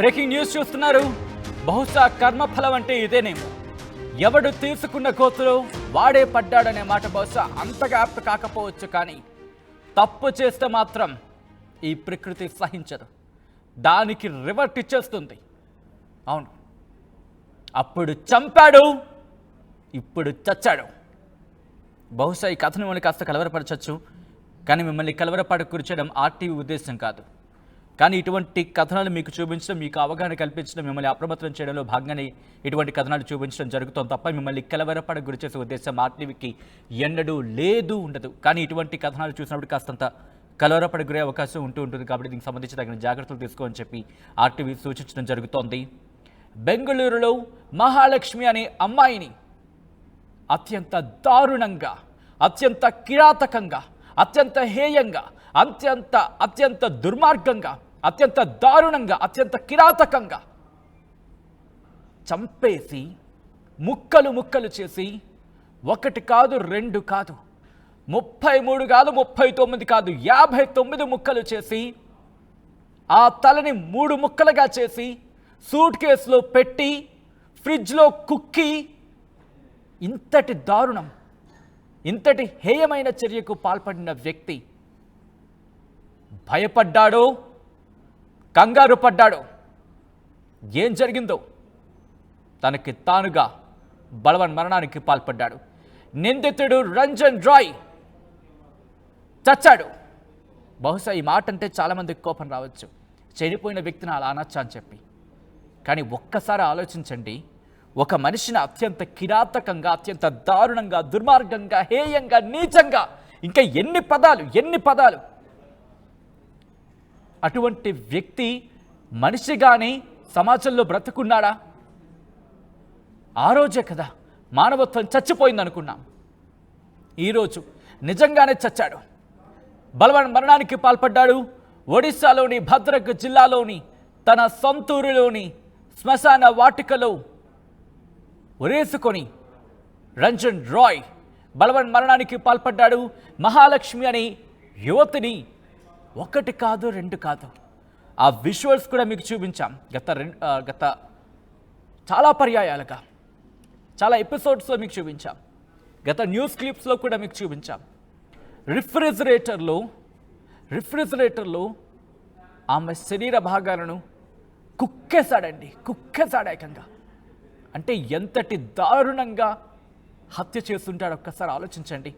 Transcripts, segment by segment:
Breaking news చూస్తున్నారు. బహుశా కర్మఫలం అంటే ఇదేనేమో. ఎవడు తీసుకున్న కోతులో వాడే పడ్డాడనే మాట బహుశా అంతగా యాప్ట్ కాకపోవచ్చు కానీ తప్పు చేస్తే మాత్రం ఈ ప్రకృతి సహించదు. దానికి రివర్ట్ ఇచ్చేస్తుంది. అవును. అప్పుడు చంపాడు ఇప్పుడు చచ్చాడు. బహుశా ఈ కథను మిమ్మల్ని కాస్త కలవరపరచచ్చు కానీ మిమ్మల్ని కలవరపడ కూర్చోడం ఆర్టీవీ ఉద్దేశం కాదు. కానీ ఇటువంటి కథనాలు మీకు చూపించడం మీకు అవగాహన కల్పించడం మిమ్మల్ని అప్రమత్తం చేయడంలో భాగంగానే ఇటువంటి కథనాలు చూపించడం జరుగుతుంది తప్ప మిమ్మల్ని కలవరపడ గురి చేసే ఉద్దేశం ఆర్టీవీకి ఎన్నడూ లేదు ఉండదు. కానీ ఇటువంటి కథనాలు చూసినప్పుడు కాస్తంత కలవరపడ గురే అవకాశం ఉంటూ ఉంటుంది కాబట్టి దీనికి సంబంధించి తగిన జాగ్రత్తలు తీసుకోమని చెప్పి ఆర్టీవీ సూచించడం జరుగుతోంది. బెంగళూరులో మహాలక్ష్మి అనే అమ్మాయిని అత్యంత దారుణంగా అత్యంత కిరాతకంగా అత్యంత హేయంగా అత్యంత అత్యంత దుర్మార్గంగా అత్యంత దారుణంగా అత్యంత కిరాతకంగా చంపేసి ముక్కలు ముక్కలు చేసి ఒకటి కాదు రెండు కాదు ముప్పై మూడు కాదు ముప్పై తొమ్మిది కాదు యాభై తొమ్మిది ముక్కలు చేసి ఆ తలని మూడు ముక్కలుగా చేసి సూట్ కేసులో పెట్టి ఫ్రిడ్జ్లో కుక్కి ఇంతటి దారుణం ఇంతటి హేయమైన చర్యకు పాల్పడిన వ్యక్తి భయపడ్డాడో కంగారు పడ్డాడు. ఏం జరిగిందో? తనకి తానుగా బలవన్ మరణానికి పాల్పడ్డాడు. నిందితుడు రంజన్ రాయ్ చచ్చాడు. బహుశా ఈ మాట అంటే చాలామందికి కోపం రావచ్చు. చనిపోయిన వ్యక్తిని అలా అనొచ్చా అని చెప్పి. కానీ ఒక్కసారి ఆలోచించండి. ఒక మనిషిని అత్యంత కిరాతకంగా అత్యంత దారుణంగా దుర్మార్గంగా హేయంగా నీచంగా ఇంకా ఎన్ని పదాలు ఎన్ని పదాలు అటువంటి వ్యక్తి మనిషిగాని సమాజంలో బ్రతుకున్నాడా? ఆ రోజే కదా మానవత్వం చచ్చిపోయింది అనుకున్నాం ఈరోజు నిజంగానే చచ్చాడు. బలవన్ మరణానికి పాల్పడ్డాడు. ఒడిశాలోని భద్రక్ జిల్లాలోని తన సొంతూరులోని శ్మశాన వాటికలో ఉరేసుకొని రంజన్ రాయ్ బలవన్ మరణానికి పాల్పడ్డాడు. మహాలక్ష్మి అనే యువతిని ఒకటి కాదు రెండు కాదు. ఆ విజువల్స్ కూడా మీకు చూపించాం. గత రెండు గత చాలా పర్యాయాలుగా. చాలా ఎపిసోడ్స్లో మీకు చూపించాం. గత న్యూస్ క్లిప్స్లో కూడా మీకు చూపించాం. రిఫ్రిజిరేటర్లో రిఫ్రిజిరేటర్లో ఆమె శరీర భాగాలను కుక్కేశాడండి. కుక్కేశాడు ఏకంగా. అంటే ఎంతటి దారుణంగా హత్య చేస్తుంటాడు ఒక్కసారి ఆలోచించండి.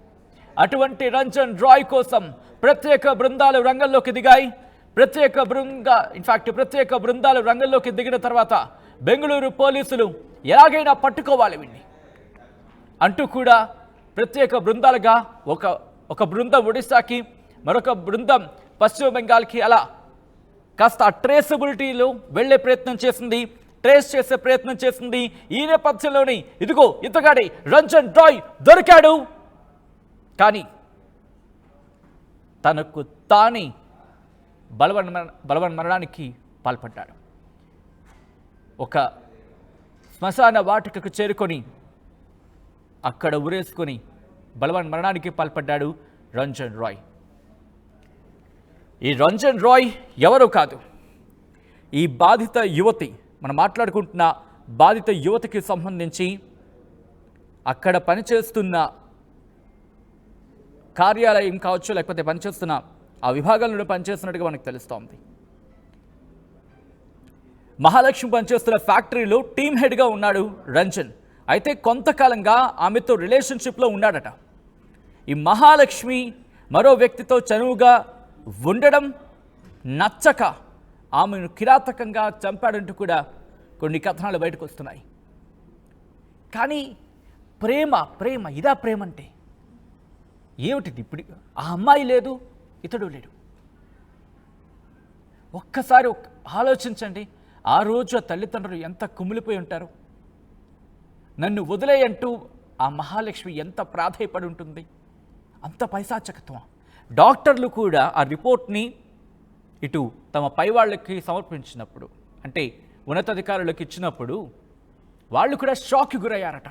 అటువంటి రంజన్ రాయ్ కోసం ప్రత్యేక బృందాలు రంగంలోకి దిగాయి. ప్రత్యేక బృంద ఇన్ఫాక్ట్ ప్రత్యేక బృందాలు రంగంలోకి దిగిన తర్వాత బెంగళూరు పోలీసులు ఎలాగైనా పట్టుకోవాలి వీడిని అంటూ కూడా ప్రత్యేక బృందాలుగా ఒక ఒక బృందం ఒడిశాకి మరొక బృందం పశ్చిమ బెంగాల్కి అలా కాస్త ట్రేసబిలిటీలో వెళ్ళే ప్రయత్నం చేసింది ట్రేస్ చేసే ప్రయత్నం చేసింది. ఈ నేపథ్యంలోని ఇదిగో ఇతగాడి రంజన్ రాయ్ దొరికాడు. కానీ తనకు తానే బలవన్ బలవన్ మరణానికి పాల్పడ్డాడు. ఒక శ్మశాన వాటికకు చేరుకొని అక్కడ ఉరేసుకొని బలవన్ మరణానికి పాల్పడ్డాడు రంజన్ రాయ్. ఈ రంజన్ రాయ్ ఎవరు కాదు. ఈ బాధిత యువతి మనం మాట్లాడుకుంటున్న బాధిత యువతికి సంబంధించి అక్కడ పనిచేస్తున్న కార్యాలయం కావచ్చు లేకపోతే పనిచేస్తున్న ఆ విభాగాలను పనిచేస్తున్నట్టుగా మనకు తెలుస్తోంది. మహాలక్ష్మి పనిచేస్తున్న ఫ్యాక్టరీలో టీమ్ హెడ్గా ఉన్నాడు రంజన్. అయితే కొంతకాలంగా ఆమెతో రిలేషన్షిప్లో ఉన్నాడట. ఈ మహాలక్ష్మి మరో వ్యక్తితో చనువుగా ఉండడం నచ్చక ఆమెను కిరాతకంగా చంపాడంటూ కూడా కొన్ని కథనాలు బయటకు వస్తున్నాయి. కానీ ప్రేమ ప్రేమ ఇదా ప్రేమ అంటే ఏమిటిది ఇప్పుడు? ఆ అమ్మాయి లేదు ఇతడు లేడు. ఒక్కసారి ఆలోచించండి. ఆ రోజు ఆ తల్లిదండ్రులు ఎంత కుమిలిపోయి ఉంటారు? నన్ను వదిలేయంటూ ఆ మహాలక్ష్మి ఎంత ప్రాధాయపడి ఉంటుంది? అంత పైశాచకత్వం. డాక్టర్లు కూడా ఆ రిపోర్ట్ని ఇటు తమ పై వాళ్ళకి సమర్పించినప్పుడు అంటే ఉన్నతాధికారులకు ఇచ్చినప్పుడు వాళ్ళు కూడా షాక్కి గురయ్యారట.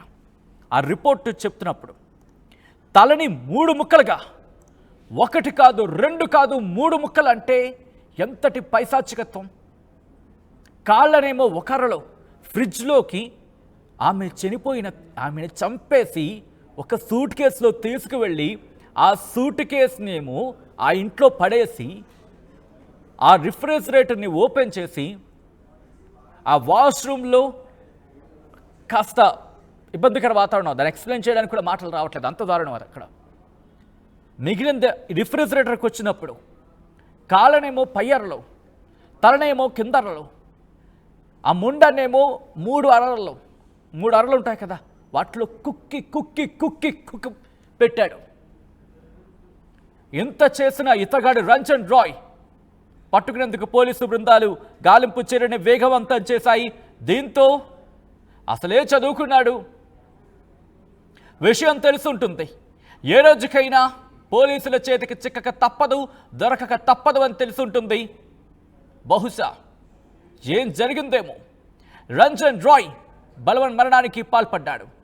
ఆ రిపోర్ట్ చెప్తున్నప్పుడు. తలని మూడు ముక్కలుగా. ఒకటి కాదు రెండు కాదు మూడు ముక్కలు అంటే ఎంతటి పైశాచికత్వం? కాళ్ళనేమో ఒకరలో ఫ్రిడ్జ్లోకి ఆమె చనిపోయిన ఆమెను చంపేసి ఒక సూట్ కేసులో తీసుకువెళ్ళి ఆ సూట్ కేసునేమో ఆ ఇంట్లో పడేసి ఆ రిఫ్రిజిరేటర్ని ఓపెన్ చేసి ఆ వాష్రూమ్లో కాస్త ఇబ్బందికర వాతావరణం. దాన్ని ఎక్స్ప్లెయిన్ చేయడానికి కూడా మాటలు రావట్లేదు. అంత దారుణం అది అక్కడ. మిగిలిన రిఫ్రిజిరేటర్కి వచ్చినప్పుడు కాళ్ళనేమో పయ్యరలో తలనేమో కిందరలో ఆ ముండనేమో మూడు అరలలో మూడు అరలు ఉంటాయి కదా వాటిలో కుక్కి కుక్కి కుక్కి కుక్కి పెట్టాడు. ఎంత చేసిన ఇతగాడు రంజన్ రాయ్. పట్టుకునేందుకు పోలీసు బృందాలు గాలింపు చర్యని వేగవంతం చేశాయి. దీంతో అసలే చదువుకున్నాడు. విషయం తెలుసుంటుంది. ఏ రోజుకైనా పోలీసుల చేతికి చిక్కక తప్పదు దొరకక తప్పదు అని తెలుసుంటుంది. బహుశా ఏం జరిగిందేమో. రంజన్ రాయ్ బలవన్ మరణానికి పాల్పడ్డాడు.